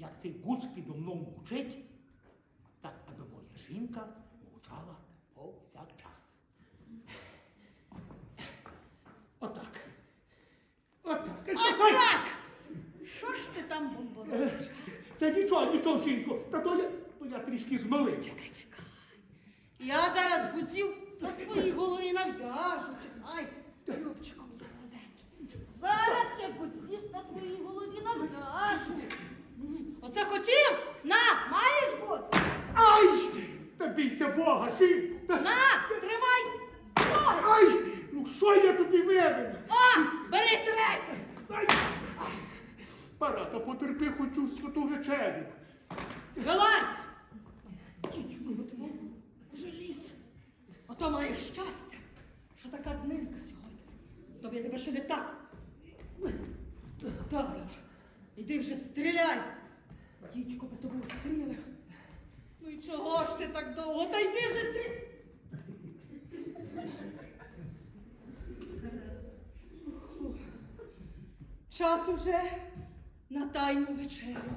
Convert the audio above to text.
як цей гуц підо мною мовчить, так аби моя жінка мовчала повсякчас. Отак. Отак. А так! Що ж ти там бомбоносиш? Це нічого, нічого, жінко. Та то я, то я трішки змилився. Чекай, чекай. Я зараз гудзів на твоїй голові нав'яжу. Чекай, Любчику мій солоденький. Зараз я гудзів на твоїй голові нав'яжу. М, Оце? На, маєш гудз? Ай! Та бійся Бога, жінко! Та... На, тримай. О, Ай! Ну що я тобі винен? а, бери третє. Ай! Пора, та потерпи хоч цю святу вечерю. Вилазь! Желіз. Ото маєш щастя, що така днинка сьогодні. Тобі я тебе ще не так. Добре, іди вже стріляй. Дідько би тобі стрілив. Ну і чого ж ти так довго? Та йди вже стріляй. Час уже на тайну вечерю.